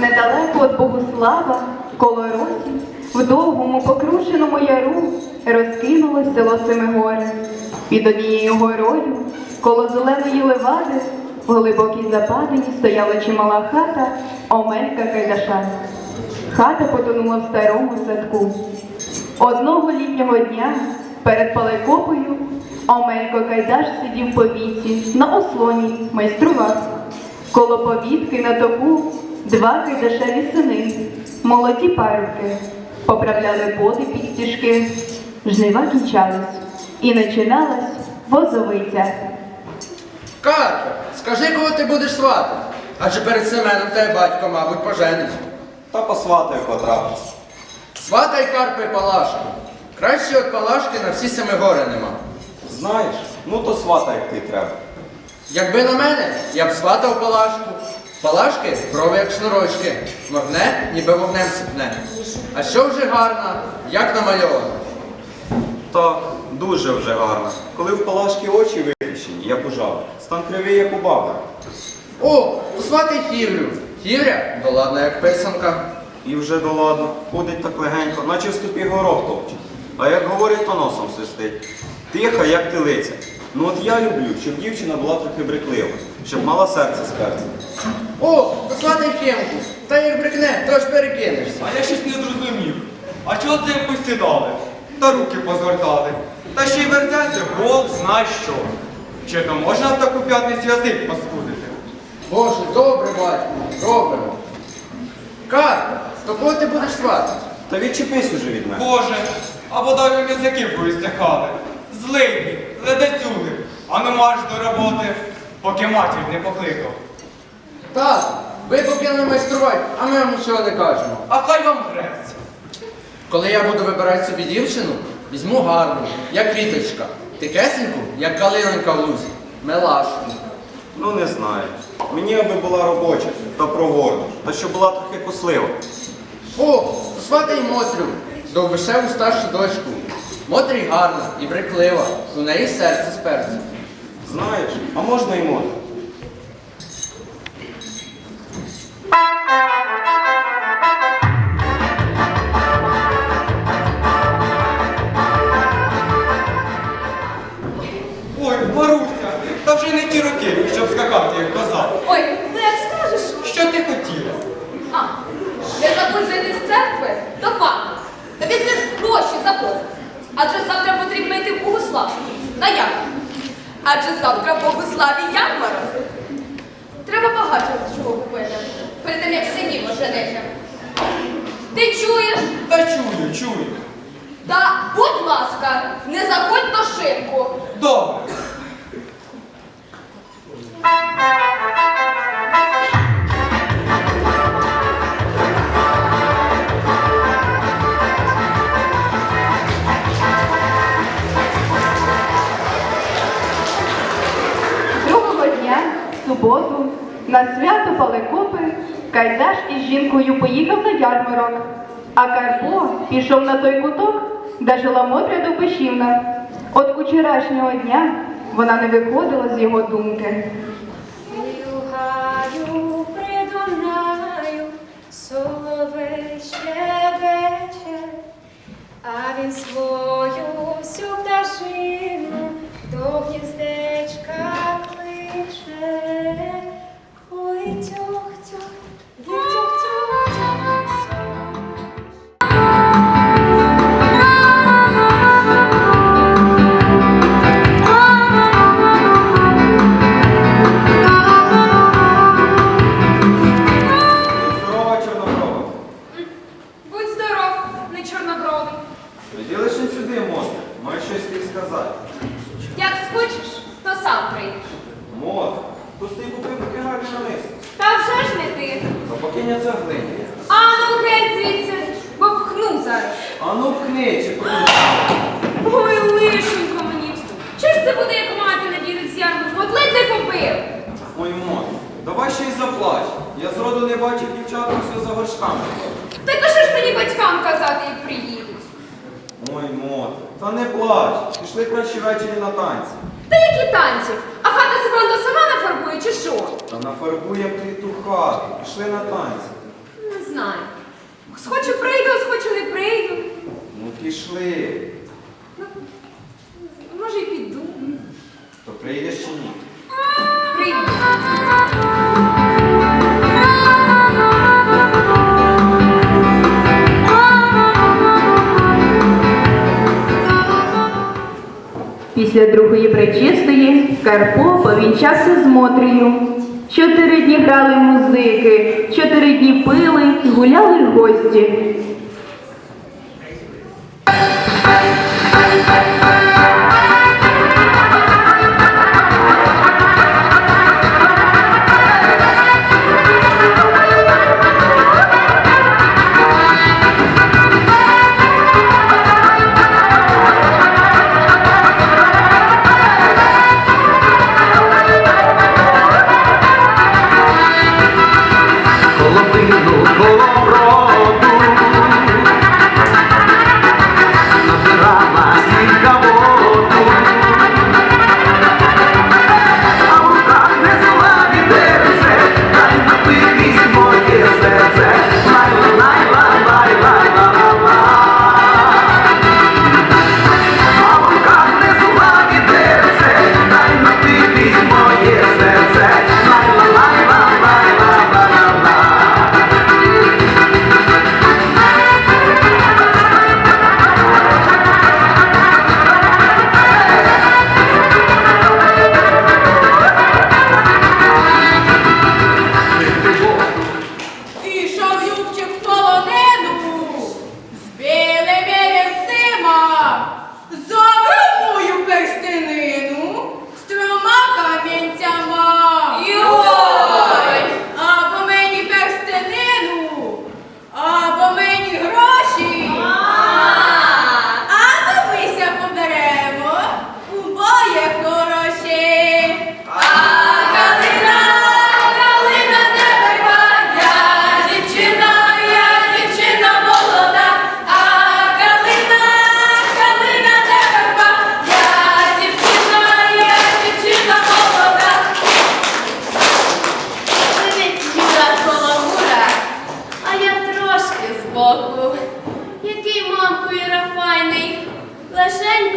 Недалеко від Богослава, довгому покрушеному яру розкинулось село Семигори. Під однією горою, коло зеленої левади, в глибокій западині стояла чимала хата Омелька Кайдаша. Хата потонула в старому садку. Одного літнього дня перед палекопою Омелько Кайдаш сидів по віці на ослоні, майстрував. Коло повітки на току два кайдашеві сини, молоді парубки, поправляли боди під стіжки, жнива кінчались, і починалась возовиця. Карпе, скажи, коли ти будеш свати? Адже перед Семеном тебе батько, мабуть, поженить. Та посватаю потрапиться. Сватай Карпе Палашку. Краще від Палашки на всі семи гори нема. Знаєш, ну то сватай, як ти треба. Якби на мене, я б сватав Палашку. Палашки брови як шнурочки, моргне, ніби вогнем сипне. А що вже гарна, як намальована. Та дуже вже гарно. Коли в палашки очі вихищені, як у жаби, стан кривий, як у баби. О, посватай Хіврю. Хівря доладна, як писанка. І вже доладно, ходить так легенько, наче в ступі горох топче. А як говорить, то носом свистить. Тиха, як телиця. Ну от я люблю, щоб дівчина була трохи бриклива, щоб мала серце з перцем. О, посватай Хемку. Та як брикне, то ж перекинешся. А я щось не зрозумів. А чого це посідали? Та руки позгортали. Та ще й верзеться, Бог зна що. Чи то можна в таку п'ятницю язик паскудити? Боже, добре, батько, добре. Карпе, то коли ти будеш сватати? Та відчепись уже від мене. Боже, а бодай вам язики повістихали. Злидні, ледацюги, а ну марш до роботи, поки матір не покликав. Так, ви покинули майструвати, а ми вам нічого не кажемо. А хай вам грець. Коли я буду вибирати собі дівчину, візьму гарну, як квіточка, тикесеньку, як калинонька в лузі, мелашку. Ну не знаю. Мені аби була робоча та проворна, та щоб була трохи куслива. О, посватай Мотрю, довбишеву старшу дочку. Мотрі гарна і бриклива, у неї серце з перцем. Знаєш, а можна й моду. Ой, Маруся, та вже не ті роки, щоб скакати, як коза. Ой, ну як скажеш. Що ти хотіла? А, не забудь зайти з церкви до пана. Та візьмеш гроші за позов. Адже завтра потрібно йти в Богослав. На ярмарок. Адже завтра Богуславі ярмарок. Треба багато чого купити. Перед тим, як синів оженити. Ти чуєш? Та чую, чую. Пішов на той куток, де жила Мотря Довбишівна. От учорашнього дня вона не виходила з його думки. Гаю при Дунаю, соловей щебече, а він свою всю пташину до гніздечка Та нафарбує ти ту хату. Пішли на танці. Не знаю. Схочу прийду, а схочу не прийду. Ну пішли. Може й піду. То прийдеш чи ні? Прийду. Після другої пречистої Карпо повінчався з Мотрію. Чотири дні грали музики, чотири дні пили, гуляли гості.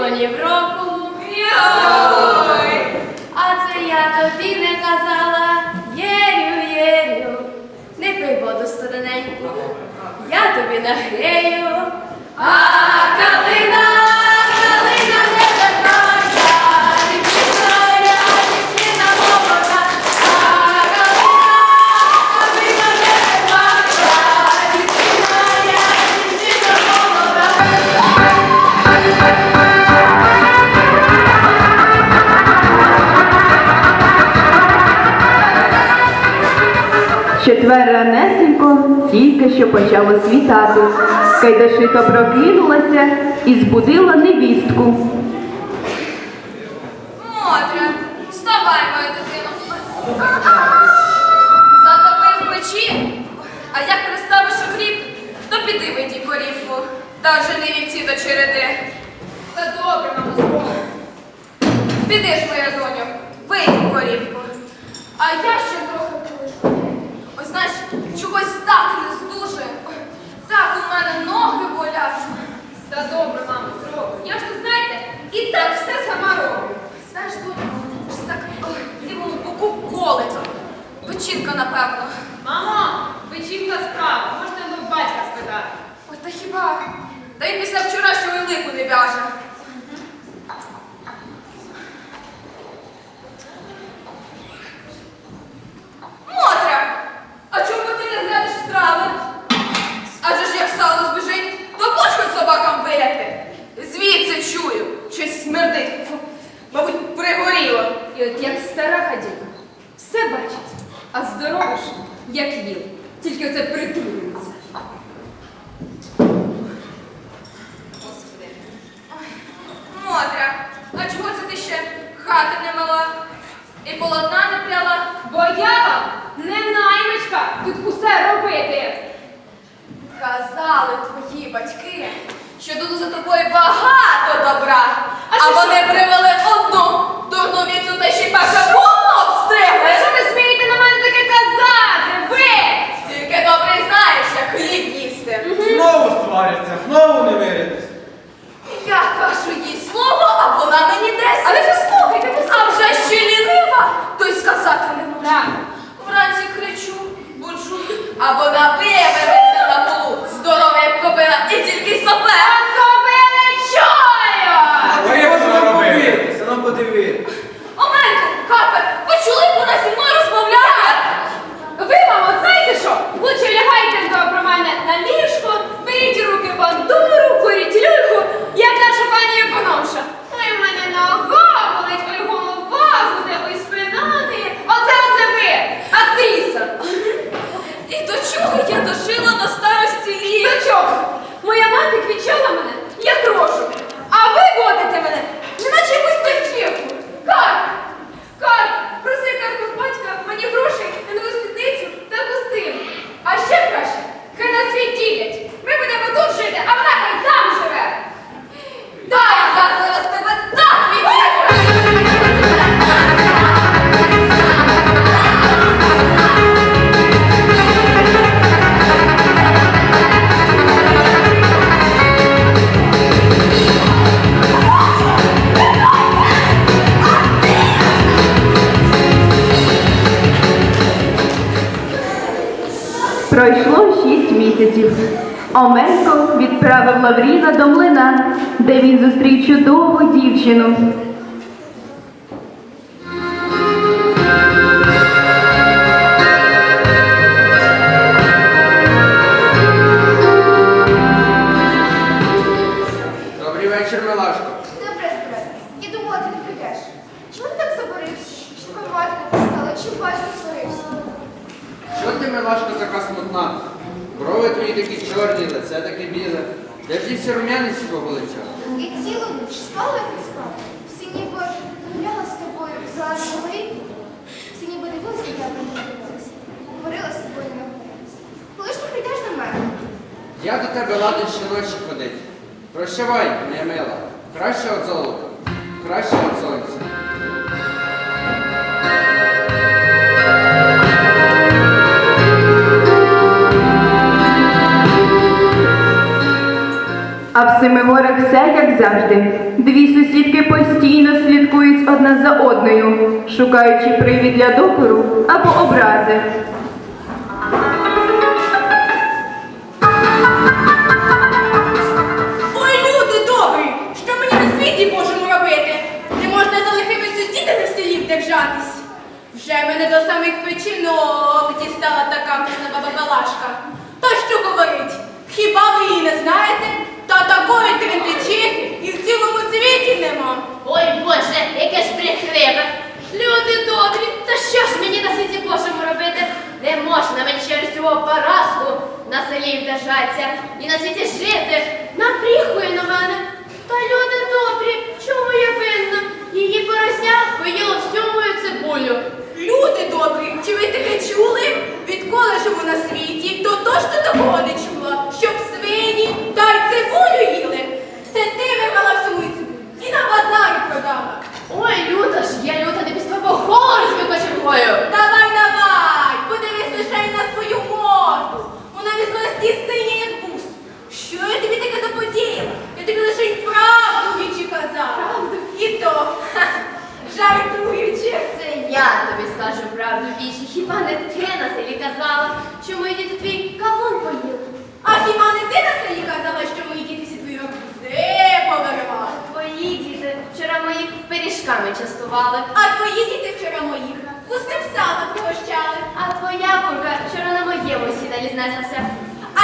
Лишенько ні в року. Йой! А це я тобі не казала, Єрю, Єрю, не пий воду студененьку, я тобі нагрію. А почало світати. Кайдашиха прокинулася і збудила невістку. Мотря, вставай, моя дитино. Затопив печі. А як приставиш окріп, то піди видій корівку. Та вже не вівці до череди. Та добре, мамо. Піди ж, моя доню, вийди корівку. А я ще трохи полежу. Ось знаєш, чогось так не здужує. Так у мене ноги болять. Та добре, мамо, зроблю. Я ж тут, знаєте, і так все сама роблю. Знаєш, тут ось так в лівому боку колить. Печінка, напевно. Мамо, печінка справа, можете до батька спитати. Ой, та хіба? Та й після вчорашнього лику не в'яже. Мотря, а чому ти не глянеш страви? Адже ж як сало збіжить, то хоч хоч собакам виляти. Звідси чую, щось смердить. Фу, Мабуть, пригоріло. І от як стара хадюка, все бачить, а здорова ж, як віл, тільки оце притулюється. Господи. Ой, Мотря, а чого це ти ще хати не мала? і полотна не пряла. Бо я вам не наймичка тут усе робити. Казали твої батьки, що тут за тобою багато добра, а, що вони привели одну дурну віцю та ще й башабуну обстригли. Що ви смієте на мене таке казати? Ви! Тільки добре знаєш, як хліб їсти. Знову сваряться, знову не миритесь. Я кажу їй слово, а вона мені десь. Але ви слухайте, А вже ще лінива, то й сказати не може. Так. Вранці кричу, буджу, а вона виявиться де він зустрів чудову дівчину. Я до тебе ладен щоночі ходить. Прощавай, моя мила. Краще від золота, краще від сонця. А в Семигорах все як завжди. Дві сусідки постійно слідкують одна за одною, шукаючи привід для докору або образи. Вже мене до самих печінок дістала така пісна баба Балашка. Та що говорить? Хіба ви її не знаєте? Та такої трендичихи і в цілому світі нема. Ой Боже, яке ж брехливе. Люди добрі, та що ж мені на світі Божому робити? Не можна мені через цього поразку на селі вдержатися і на світі жити. Напріхує на мене. Та люди добрі, чому я винна? Її порося поїла всю мою цибулю. Люди добрі, чи ви таке чули? Відколи живу на світі, то точно такого не чула, щоб свині та й цибулю їли. Це ти вивела всю мою цибулю і на базарі продала. Ой, люта ж, я люта не без твого голосу кочергою. Давай, давай, подивись лише й на свою морду. Вона від злості синя, як бус. Що я тобі таке заподіяла? Я тобі лише й правду вічі казала. Правду? І то, ха, жартуючи. Це я тобі скажу правду вічі. Хіба не ти на селі казала, що мої діти твій кавун поїли? А хіба не ти на селі казала, що мої діти всі твої арбузи повиривали? Твої діти вчора моїх пиріжками частували, А твої діти вчора моїх пустим сала пригощали. а твоя курка вчора на моєму сідалі знеслася.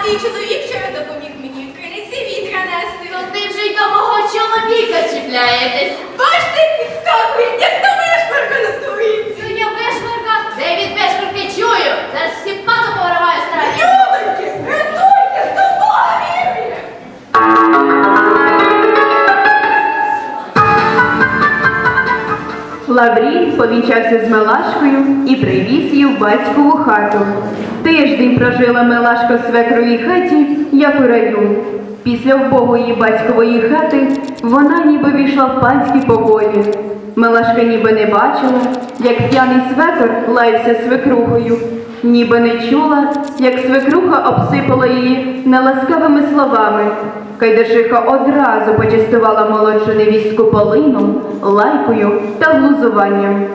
А твій чоловік вчора допоміг мені в криниці вітра нести. То ти вже й до мого чоловіка чіпляєтесь. Бач ти підскакує, як то вишварка на столиці. То я вишварка, де від вишварки чую. Зараз всі пату повириваю старі. Людоньки, рятуйте, хто Бога вірує. Лаврій повінчався з Мелашкою і привіз її в батькову хату. Тиждень прожила Мелашка в свекровій хаті, як у раю. Після вбогої батькової хати вона ніби війшла в панські покої. Мелашка ніби не бачила, як п'яний свекор лаявся свекрухою, ніби не чула, як свекруха обсипала її неласкавими словами. Кайдашиха одразу почастувала молодшу невістку полином, лайкою та глузуванням.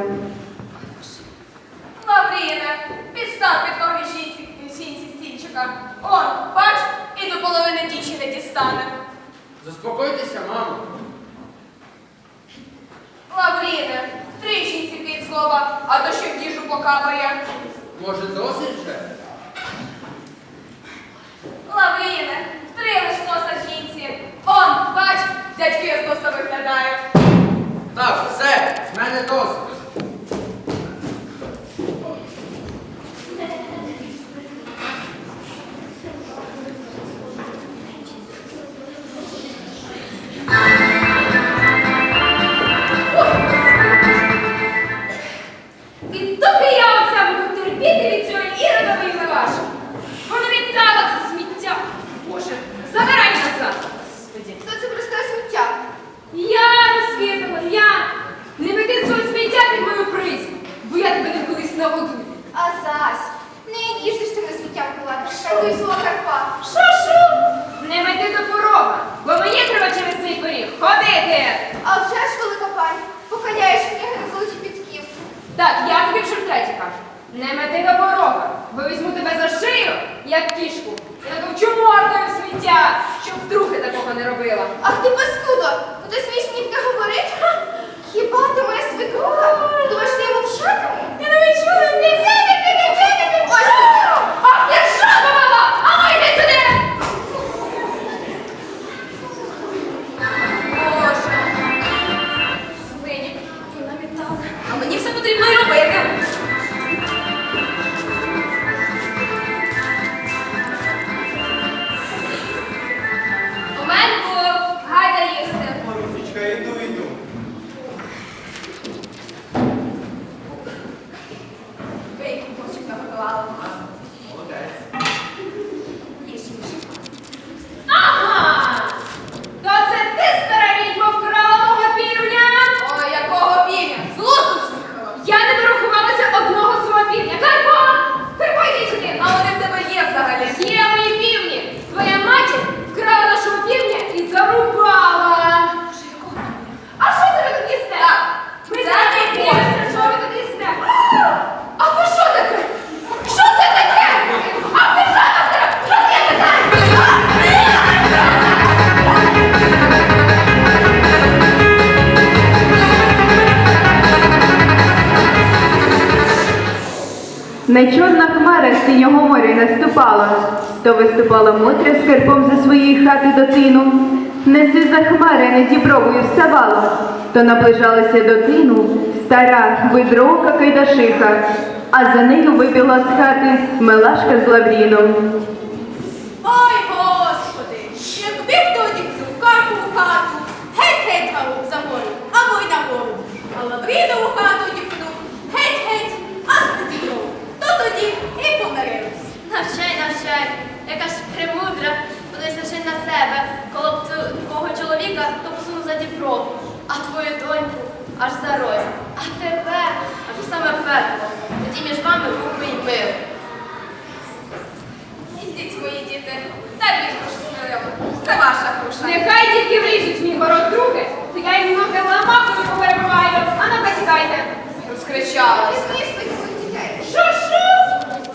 Лавріне, підстав під ноги жінці сінці стільчика. Он, бач, і до половини дічі не дістане. Заспокойтеся, мамо. Лавріне, три жінці кид слова, а то ще в діжу покапає. Може, досить вже? Лавріне, три лиш носа жінці. Он, бач, дядьки з носа виглядають. Так, все, з мене досить. Шаркуй Карпа. Шо-шо? Не мети до порога, бо мені треба через цей поріг ходити. А вже ж велика пані, покаляєш книги на золоті підків. Так, я тобі вже втретє кажу. Не мети до порога, бо візьму тебе за шию, як кішку, і натовчу мордою сміття, щоб вдруге такого не робила. Ах ти паскудо, ну ти смієш мені таке говорить? Хіба ти моя свекруха? Думаєш, ти йому вшатиму? Я не відчула, не Ось все то виступала Мотря з керпом за своєї хати до тину. Не за хмари над дібровою вставала, то наближалася до тину стара видровка кайдашиха, а за нею вибігла з хати Мелашка з Лавріном. Ой, господи, якби хто дікнув карку у хату, геть-геть гару за гору, або й на гору. А Лаврінову хату дікнув, геть-геть, на дібров. То тоді і помирились. Навчай, навчай, яка ж премудра, лише на себе, коли б твого чоловіка то посунув за Дніпро, а твою доньку аж за розь, а тебе аж у саме пекло. Тоді між вами був би й мир. Ідіть, мої діти, та бігу щасливо. Це ваша груша. Нехай тільки влізуть мій город друге, то я їм ноги ламакою поперебиваю. А ну-ка Розкричалась. смієш своїх дітей? Що-що?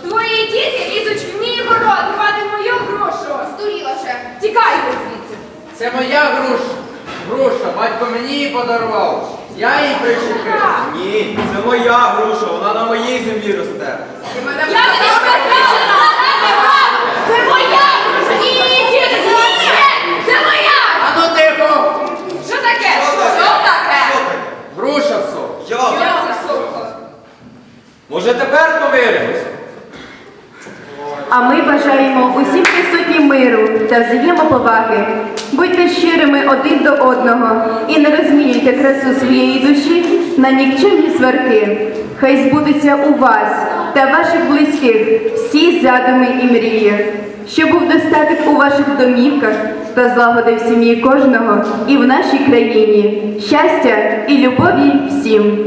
Твої діти лізуть в мій город, хвати мою грушу. Здуріла вже. Тікайте звідси. Це моя груша. Груша, батько мені її подарував. Я її прищепив. Ні, це моя груша, вона на моїй землі росте. Ти мене Я тобі сказала, не. Це моя груша. Ні, діти, ні, це моя. А ну тихо! Що таке? Що таке? Що таке? Груша в. Я. Я. Може тепер помиримось? А ми бажаємо усім присутнім миру та взаємоповаги. Будьте щирими один до одного і не розмінюйте красу своєї душі на нікчемні сварки. Хай збудуться у вас та ваших близьких всі задуми і мрії, щоб був достаток у ваших домівках та злагоди в сім'ї кожного і в нашій країні. Щастя і любові всім!